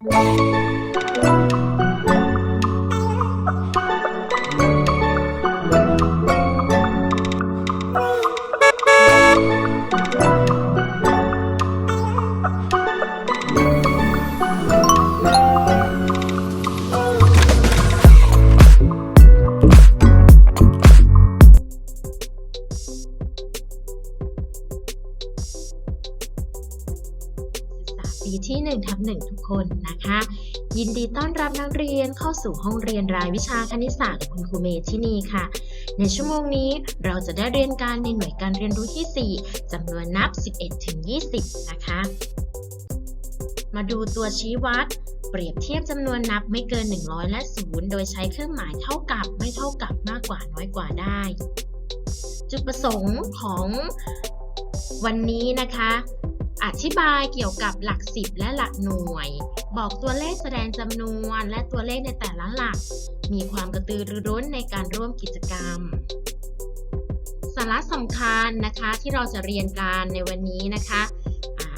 ปี นักเรียนเข้าสู่ห้องเรียนรายวิชาคณิตศาสตร์กับคุณครูเมย์ที่นี่ค่ะ ในชั่วโมงนี้เราจะได้เรียนการในหน่วยการเรียนรู้ที่ 4จำนวนนับ 11 ถึง 20 นะคะ มาดูตัวชี้วัด เปรียบเทียบจำนวนนับไม่เกิน 100 และ 0 โดยใช้เครื่องหมายเท่ากับไม่เท่ากับมากกว่าน้อยกว่าได้ จุดประสงค์ของวันนี้นะคะ อธิบายเกี่ยวกับหลักสิบและหลักหน่วย บอกตัวเลขแสดงจำนวนและตัวเลขในแต่ละหลัก มีความกระตือรือร้นในการร่วมกิจกรรม สาระสำคัญนะคะที่เราจะเรียนกันในวันนี้นะคะอ่า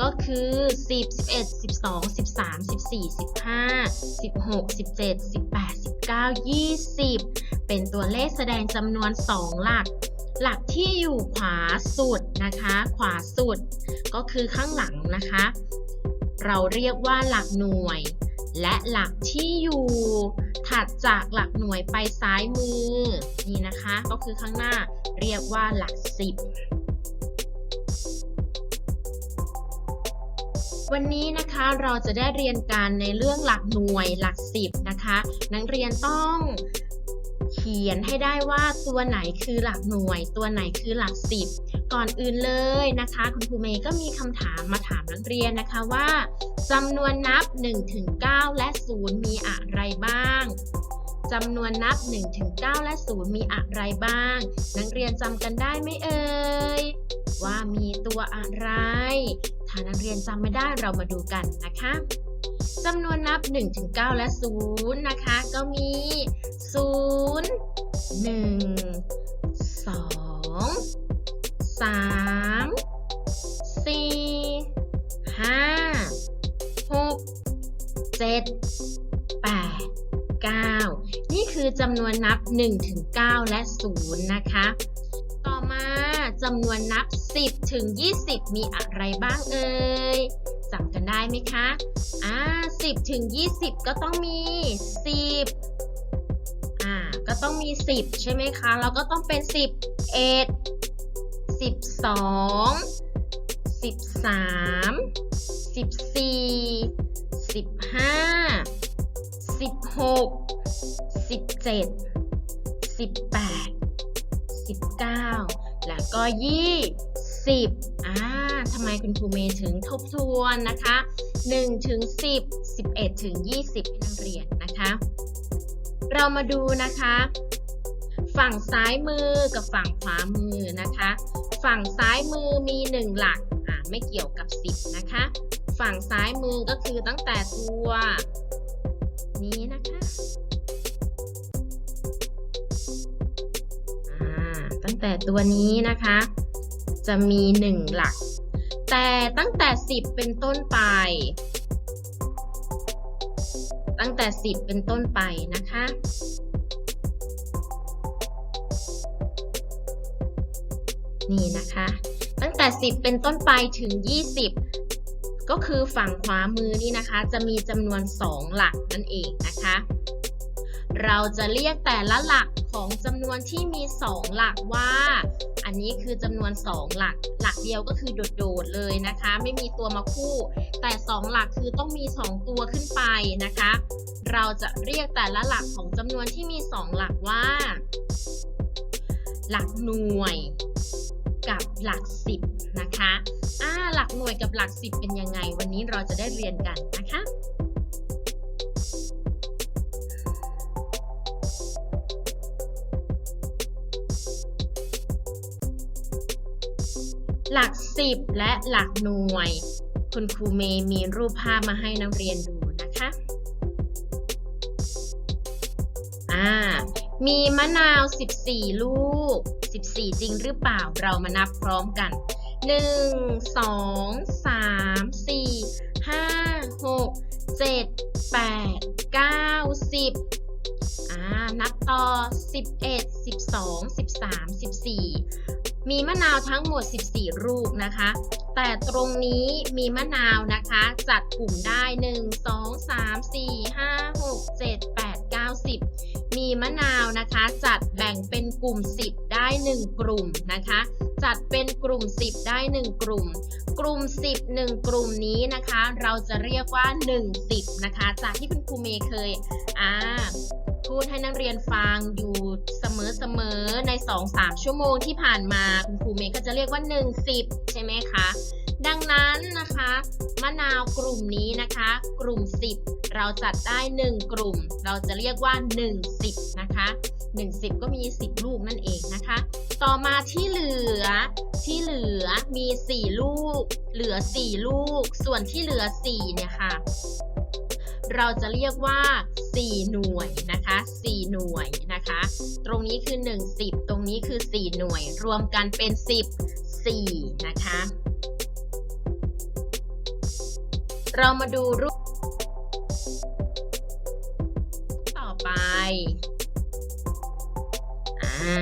ก็คือ 10 11 12 13 14 15 16 17 18 19 20 เป็นตัวเลขแสดงจำนวน 2 หลัก หลักที่อยู่ขวาสุดนะคะ ขวาสุด ก็คือข้างหลังนะคะ เราเรียกว่าหลักหน่วย และหลักที่อยู่ถัดจากหลักหน่วยไปซ้ายมือนี่นะคะ ก็คือข้างหน้าเรียกว่าหลักสิบวันนี้นะคะเราจะได้เรียนการในเรื่องหลักหน่วยหลักสิบนะคะ นักเรียนต้อง ขียนให้ได้ว่าตัวไหนคือหลักหน่วย ตัวไหนคือหลักสิบ ก่อนอื่นเลยนะคะ คุณครูเมย์ก็มีคำถามมาถามนักเรียนนะคะว่าจำนวนนับ 1-9 และ 0 มีอะไรบ้างจำนวนนับ 1-9 และ 0 มีอะไรบ้าง นักเรียนจำกันได้ไหมเอ่ย ว่ามีตัวอะไร ถ้านักเรียนจำไม่ได้เรามาดูกันนะคะ จำนวนนับ 1-9 และ 0 นะคะ ก็มี 0 1 2สามสี่ห้าหกเจ็ดแปดเก้านี่คือจำนวนนับ 1 ถึง 9 และ 0 นะคะ ต่อมาจำนวนนับ 10 ถึง 20 มีอะไรบ้างเอ่ย จำกันได้ไหมคะ อ่า10ถึง20ก็ต้องมี10อ่า ก็ต้องมี10ใช่ไหมคะ แล้วก็ต้องเป็น10เอ็ดสิบสองสิบสามสิบสี่สิบห้าสิบหกสิบเจ็ดสิบแปดสิบเก้าแล้วก็ยี่ สิบอ่าทำไมคุณครูเมย์ถึงทบทวนนะคะ1ถึง10 11ถึง20นักเรียนนะคะ เรามาดูนะคะ ฝั่งซ้ายมือกับฝั่งขวามือนะคะ ฝั่งซ้ายมือมี 1 หลักอ่าไม่เกี่ยวกับ 10 นะคะ ฝั่งซ้ายมือก็คือตั้งแต่ตัวนี้นะคะอ่าตั้งแต่ตัวนี้นะคะ จะมี 1 หลัก แต่ตั้งแต่ 10 เป็นต้นไป ตั้งแต่ 10 เป็นต้นไปนะคะ นี่นะคะ ตั้งแต่ 10 เป็นต้นไปถึง 20 ก็คือฝั่งขวามือนี่นะคะ จะมีจำนวน 2 หลักนั่นเองนะคะ เราจะเรียกแต่ละหลักของจำนวนที่มี 2 หลักว่า อันนี้คือจำนวน 2 หลัก หลักเดียวก็คือโดดๆเลยนะคะ ไม่มีตัวมาคู่ แต่ 2 หลักคือต้องมี 2 ตัวขึ้นไปนะคะ เราจะเรียกแต่ละหลักของจำนวนที่มี 2 หลักว่า หลักหน่วยกับหลักสิบนะคะ อ่า หลักหน่วยกับหลักสิบเป็นยังไง วันนี้เราจะได้เรียนกันนะคะ หลักสิบและหลักหน่วย คุณครูเมย์มีรูปภาพมาให้นักเรียนดูนะคะอ่ามีมะนาว 14 ลูก 14 จริงหรือเปล่าเรามานับพร้อมกัน 1 2 3 4 5 6 7 8 9 10อ่านับต่อ 11 12 13 14 มสิบสี่มีมะนาวทั้งหมด 14 ลูกนะคะ แต่ตรงนี้มีมะนาวนะคะ จัดกลุ่มได้ 1 2 3 4 5 6 7 8 9 10 มีมะนาวนะคะ จัดแบ่งเป็นกลุ่ม 10 ได้ 1 กลุ่มนะคะ จัดเป็นกลุ่ม 10 ได้ 1 กลุ่ม กลุ่ม 10 1 กลุ่มนี้นะคะ เราจะเรียกว่า 1 10 นะคะ จากที่คุณครูเมย์เคยอ่า พูดให้นักเรียนฟังอยู่เสมอๆใน 2-3 ชั่วโมงที่ผ่านมาคุณครูเมย์ก็จะเรียกว่า 1 10 ใช่ไหมคะ ดังนั้นนะคะมะนาวกลุ่มนี้นะคะ กลุ่ม 10 เราจัดได้ 1 กลุ่ม เราจะเรียกว่า 1 10 นะคะ1 10 ก็มี 10 ลูกนั่นเองนะคะ ต่อมาที่เหลือที่เหลือมี 4 ลูก เหลือ 4 ลูก ส่วนที่เหลือ 4 เนี่ยค่ะ เราจะเรียกว่า 4 หน่วยนะคะ 4 หน่วยนะคะ ตรงนี้คือ 1 10 ตรงนี้คือ 4 หน่วย รวมกันเป็น 10 4 นะคะ เรามาดูรูปต่อไป อ่า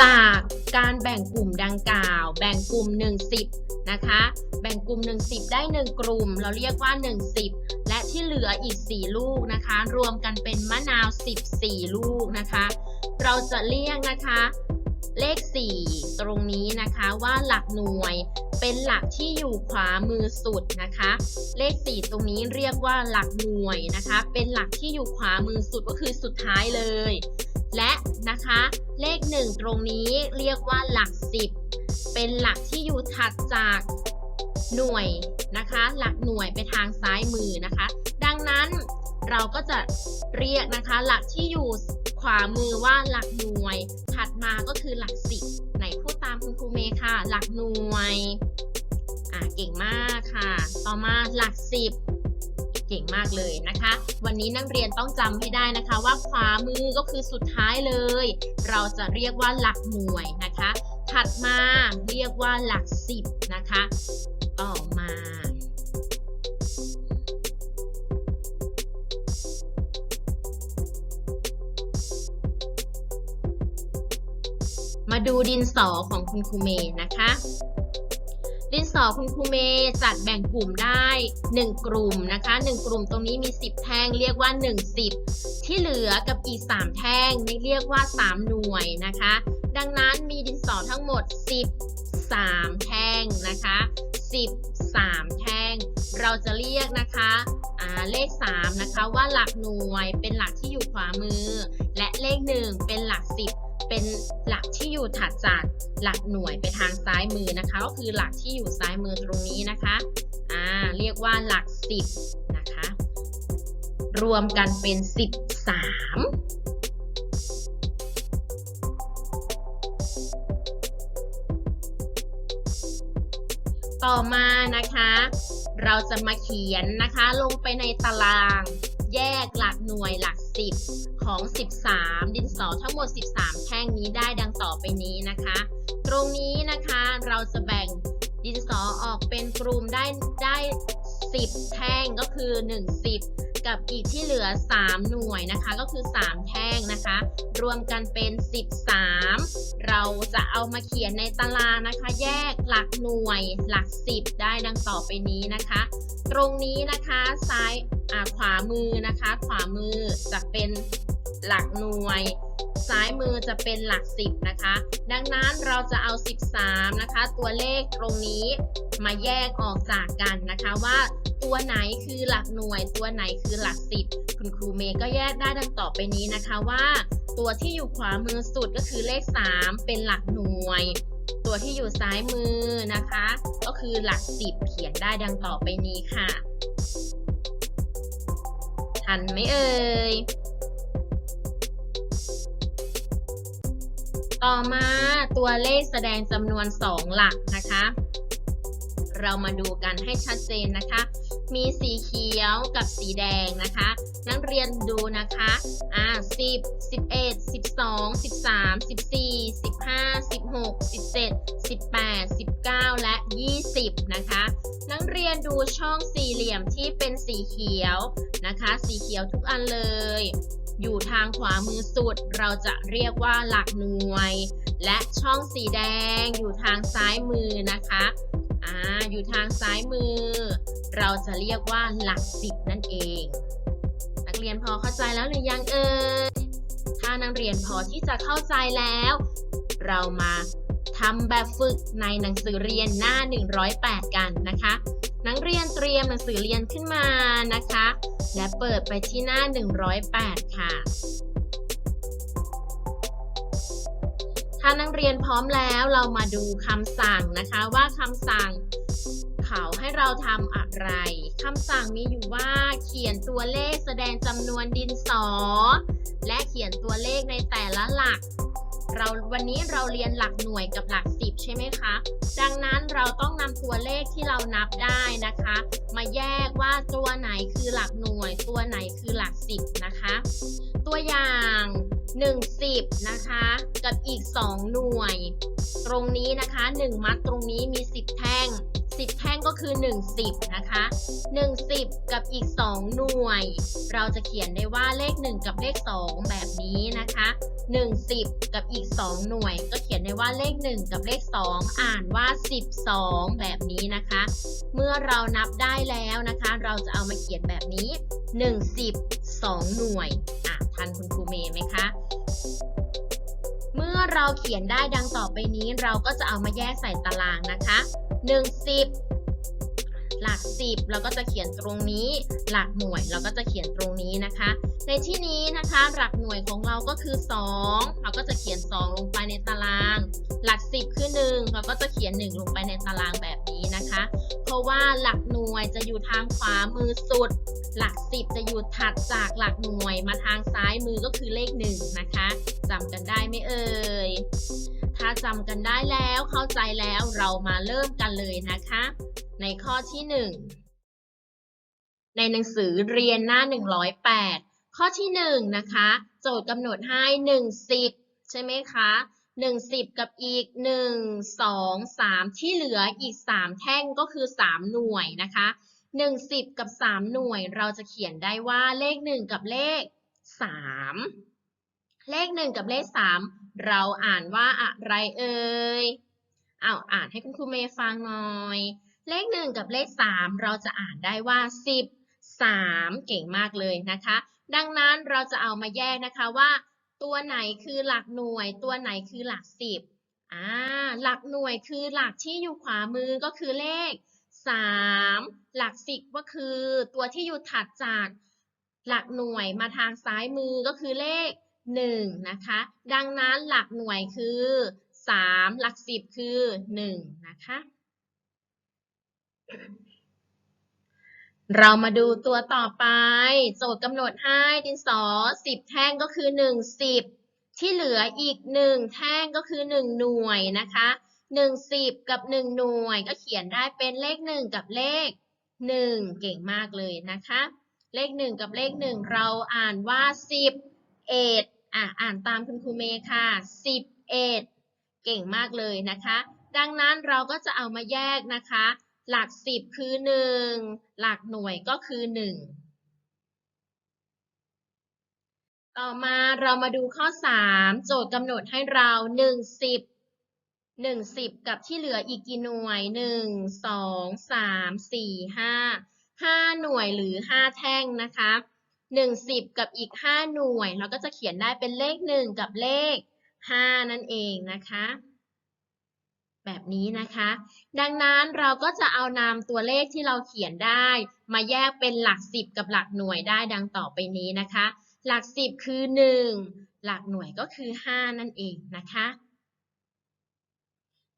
จากการแบ่งกลุ่มดังกล่าว แบ่งกลุ่ม 1 10 นะคะ แบ่งกลุ่ม1 10 ได้ 1 กลุ่ม เราเรียกว่า1 10 และที่เหลืออีก 4 ลูกนะคะ รวมกันเป็นมะนาว 14 ลูกนะคะ เราจะเรียกนะคะเลข 4 ตรงนี้นะคะว่าหลักหน่วยเป็นหลักที่อยู่ขวามือสุดนะคะ เลข 4 ตรงนี้เรียกว่าหลักหน่วยนะคะ เป็นหลักที่อยู่ขวามือสุดก็คือสุดท้ายเลย และนะคะเลข 1 ตรงนี้เรียกว่าหลัก 10 เป็นหลักที่อยู่ถัดจาก หน่วยนะคะ หลักหน่วยไปทางซ้ายมือนะคะ ดังนั้นเราก็จะเรียกนะคะ หลักที่อยู่ขวามือว่าหลักหน่วย ถัดมาก็คือหลัก10ไหนพูดตามคุณครูเมย์ค่ะ หลักหน่วย อ่าเก่งมากค่ะ ต่อมาหลัก10เก่งมากเลยนะคะ วันนี้นักเรียนต้องจำให้ได้นะคะ ว่าขวามือก็คือสุดท้ายเลย เราจะเรียกว่าหลักหน่วยนะคะ ถัดมาเรียกว่าหลักสิบนะคะ ต่อมามาดูดินสอของคุณครูเมย์นะคะ ดินสอคุณครูเมย์จัดแบ่งกลุ่มได้ 1 กลุ่มนะคะ 1 กลุ่มตรงนี้มี 10 แท่งเรียกว่า 1 10 ที่เหลือกับอีก 3 แท่งนี่เรียกว่า 3 หน่วยนะคะ ดังนั้นมีดินสอทั้งหมด13แท่งนะคะ 13 แท่ง เราจะเรียกนะคะเลข 3 นะคะว่าหลักหน่วยเป็นหลักที่อยู่ขวามือ และเลข 1 เป็นหลัก 10 เป็นหลักที่อยู่ถัดจากหลักหน่วยไปทางซ้ายมือนะคะ ก็คือหลักที่อยู่ซ้ายมือตรงนี้นะคะอ่าเรียกว่าหลัก 10 นะคะ รวมกันเป็น 13 ต่อมานะคะ เราจะมาเขียนนะคะลงไปในตารางแยกหลักหน่วยหลัก 10 ของ 13 ดินสอทั้งหมด 13 แท่งนี้ได้ดังต่อไปนี้นะคะ ตรงนี้นะคะเราจะแบ่ง ดินสอออกเป็นกลุ่มได้ได้ 10 แท่งก็คือ1 10 กับอีกที่เหลือ 3 หน่วยนะคะ ก็คือ 3 แท่งนะคะ รวมกันเป็น 13 เราจะเอามาเขียนในตารางนะคะ แยกหลักหน่วยหลัก 10 ได้ดังต่อไปนี้นะคะ ตรงนี้นะคะซ้ายขวามือนะคะ ขวามือจะเป็น หลักหน่วย ซ้ายมือจะเป็นหลัก 10 นะคะ ดังนั้นเราจะเอา 13 นะคะ ตัวเลขตรงนี้มาแยกออกจากกันนะคะว่าตัวไหนคือหลักหน่วย ตัวไหนคือหลัก 10 คุณครูเมย์ก็แยกได้ดังต่อไปนี้นะคะว่า ตัวที่อยู่ขวามือสุดก็คือเลข 3 เป็นหลักหน่วย ตัวที่อยู่ซ้ายมือนะคะ ก็คือหลัก 10 เขียนได้ดังต่อไปนี้ค่ะทันไหมเอ่ย ต่อมาตัวเลขแสดงจำนวน 2 หลักนะคะ เรามาดูกันให้ชัดเจนนะคะ มีสีเขียวกับสีแดงนะคะ นักเรียนดูนะคะ อ่า10 11 12 13 14 15 16 17 18 19และ20นะคะ นักเรียนดูช่องสี่เหลี่ยมที่เป็นสีเขียวนะคะ สีเขียวทุกอันเลย อยู่ทางขวามือสุด เราจะเรียกว่าหลักหน่วย และช่องสีแดงอยู่ทางซ้ายมือนะคะ อ่า อยู่ทางซ้ายมือ เราจะเรียกว่าหลักสิบนั่นเอง นักเรียนพอเข้าใจแล้วหรือยังเอ่ยถ้านักเรียนพอที่จะเข้าใจแล้ว เรามาทำแบบฝึกในหนังสือเรียนหน้า 108 กันนะคะ นักเรียนเตรียมหนังสือเรียนขึ้นมานะคะ และเปิดไปที่หน้า 108 ค่ะ ถ้านักเรียนพร้อมแล้วเรามาดูคำสั่งนะคะว่าคำสั่ง เขาให้เราทำอะไรคำสั่งมีอยู่ว่าเขียนตัวเลขแสดงจำนวนดินสอ และเขียนตัวเลขในแต่ละหลัก เราวันนี้เราเรียนหลักหน่วยกับหลักสิบใช่ไหมคะ ดังนั้นเราต้องนำตัวเลขที่เรานับได้นะคะ มาแยกว่าตัวไหนคือหลักหน่วย ตัวไหนคือหลักสิบนะคะ ตัวอย่าง1 10นะคะกับอีก 2 หน่วย ตรงนี้นะคะ 1 มัดตรงนี้มี 10 แท่ง 10 แท่งก็คือ1 10นะคะ1 10 กับอีก 2 หน่วย เราจะเขียนได้ว่าเลข 1 กับเลข 2 แบบนี้นะคะ1 10 กับอีก 2 หน่วย ก็เขียนได้ว่าเลข 1 กับเลข 2 อ่านว่า 12 แบบนี้นะคะ เมื่อเรานับได้แล้วนะคะ เราจะเอามาเขียนแบบนี้1 10 2 หน่วยอะทันคุณครูเมย์ไหมคะเมื่อเราเขียนได้ดังต่อไปนี้เราก็จะเอามาแยกใส่ตารางนะคะ 1 10 หลัก 10 เราก็จะเขียนตรงนี้ หลักหน่วยเราก็จะเขียนตรงนี้นะคะ ในที่นี้นะคะหลักหน่วยของเราก็คือ 2 เราก็จะเขียน 2 ลงไปในตาราง หลัก 10 คือ 1 เราก็จะเขียน 1 ลงไปในตารางแบบนี้นะคะ เพราะว่าหลักหน่วยจะอยู่ทางขวามือสุด หลัก 10 จะอยู่ถัดจากหลักหน่วยมาทางซ้ายมือก็คือเลข 1 นะคะจำกันได้ไหมเอ่ยถ้าจำกันได้แล้วเข้าใจแล้วเรามาเริ่มกันเลยนะคะ ในข้อที่ 1 ในหนังสือเรียนหน้า 108 ข้อที่1นะคะโจทย์กำหนดให้1 10ใช่ไหมคะ1 10 กับอีก 1 2 3 ที่เหลืออีก 3 แท่งก็คือ 3 หน่วยนะคะ1 10 กับ 3 หน่วยเราจะเขียนได้ว่าเลข 1 กับเลข 3 เลข 1 กับเลข 3 เราอ่านว่าอะไรเอ่ยอ้าอ่านให้คุณครูเมย์ฟังหน่อย เลข 1 กับเลข 3 เราจะอ่านได้ว่า 13 เก่งมากเลยนะคะ ดังนั้นเราจะเอามาแยกนะคะว่า ตัวไหนคือหลักหน่วย ตัวไหนคือหลัก 10อ่าหลักหน่วยคือหลักที่อยู่ขวามือก็คือเลข 3 หลัก 10 ก็คือ ตัวที่อยู่ถัดจากหลักหน่วยมาทางซ้ายมือก็คือเลข 1 นะคะ ดังนั้นหลักหน่วยคือ 3 หลัก 10 คือ 1 นะคะ เรามาดูตัวต่อไป โจทย์กำหนดให้ดินสอ 10 แท่งก็คือ 1 10 ที่เหลืออีก 1 แท่งก็คือ 1 หน่วยนะคะ1 10 กับ 1 หน่วยก็เขียนได้เป็นเลข 1 กับเลข 1 เก่งมากเลยนะคะ เลข 1 กับเลข 1 เราอ่านว่า 10เอ็ดอะอ่านตามคุณครูเมย์ค่ะ 10เอ็ดเก่งมากเลยนะคะ ดังนั้นเราก็จะเอามาแยกนะคะ หลัก10คือ1หลักหน่วยก็คือ1ต่อมาเรามาดูข้อ 3 โจทย์กำหนดให้เรา1 10 1 10 กับที่เหลืออีกกี่หน่วย 1 2 3 4 5 5 หน่วยหรือ 5 แท่งนะคะ1 10 กับอีก 5 หน่วย เราก็จะเขียนได้เป็นเลข 1 กับเลข 5 นั่นเองนะคะ แบบนี้นะคะ ดังนั้นเราก็จะเอานามตัวเลขที่เราเขียนได้ มาแยกเป็นหลัก 10 กับหลักหน่วยได้ดังต่อไปนี้นะคะ หลัก 10 คือ 1 หลักหน่วยก็คือ 5 นั่นเองนะคะ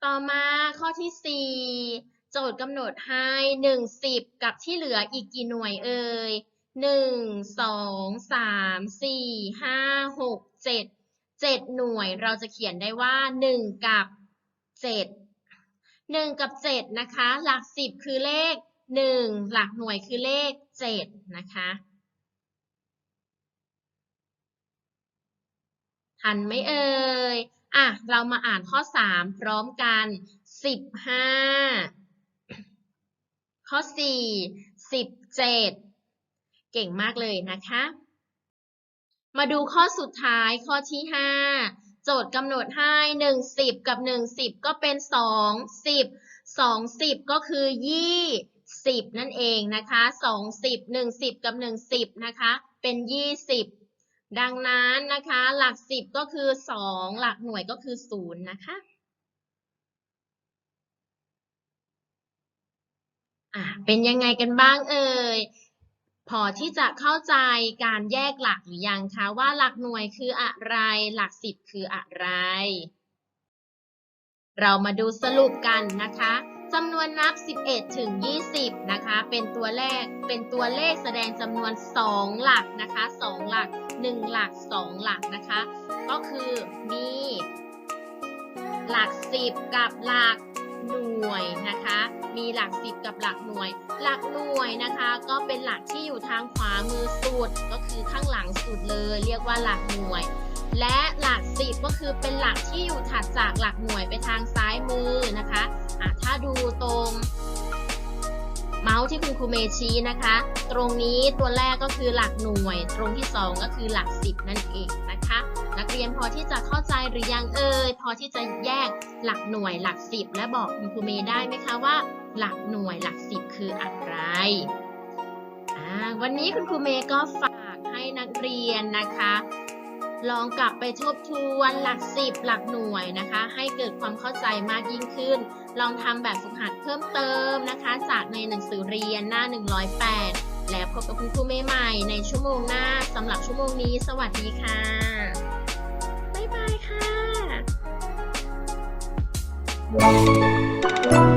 ต่อมาข้อที่ 4 โจทย์กำหนดให้ 1 10 กับที่เหลืออีกกี่หน่วยเอ่ย1 2 3 4 5 6 7 7หน่วยเราจะเขียนได้ว่า1กับ7 1 กับ 7 นะคะ หลัก 10 คือเลข 1 หลักหน่วยคือเลข 7 นะคะ ทันไหมเอ่ย อะ เรามาอ่านข้อ 3 พร้อมกัน 15 ข้อ 4 17 เก่งมากเลยนะคะ มาดูข้อสุดท้ายข้อที่5โจทย์กำหนดให้1 10 กับ 1 10 ก็เป็น 2 10 2 10 ก็คือ 20 นั่นเองนะคะ 2 10 1 10 กับ 1 10 นะคะ เป็น 20 ดังนั้นนะคะ หลัก 10 ก็คือ 2 หลักหน่วยก็คือ 0 นะคะอะเป็นยังไงกันบ้างเอ่ย พอที่จะเข้าใจการแยกหลักหรือยังคะว่าหลักหน่วยคืออะไร หลักสิบคืออะไร เรามาดูสรุปกันนะคะจำนวนนับ 11 ถึง 20 นะคะ เป็นตัวแรกเป็นตัวเลขแสดงจำนวน 2 หลักนะคะ 2 หลัก 1 หลัก 2 หลักนะคะ ก็คือมี หลัก 10 กับหลัก หน่วยนะคะ มีหลัก10กับหลักหน่วย หลักหน่วยนะคะ ก็เป็นหลักที่อยู่ทางขวามือสุด ก็คือข้างหลังสุดเลย เรียกว่าหลักหน่วย และหลัก10ก็คือเป็นหลักที่อยู่ถัดจากหลักหน่วยไปทางซ้ายมือนะคะอะถ้าดูตรงเมาส์ที่คุณครูเมชี้นะคะ ตรงนี้ตัวแรกก็คือหลักหน่วย ตรงที่ 2 ก็คือหลัก 10 นั่นเองน เรียนพอที่จะเข้าใจหรือยังเอ่ยพอที่จะแยกหลักหน่วยหลัก10และบอกคุณครูเมย์ได้ไหมคะว่า หลักหน่วยหลัก10คืออะไรวันนี้คุณครูเมย์ก็ฝากให้นักเรียนนะคะ ลองกลับไปทบทวนหลักสิบหลักหน่วยนะคะ ให้เกิดความเข้าใจมากยิ่งขึ้น ลองทำแบบฝึกหัดเพิ่มเติมนะคะ จากในหนังสือเรียนหน้า 108 แล้วพบกับคุณครูเมย์ใหม่ในชั่วโมงหน้าสำหรับชั่วโมงนี้ สวัสดีค่ะ Música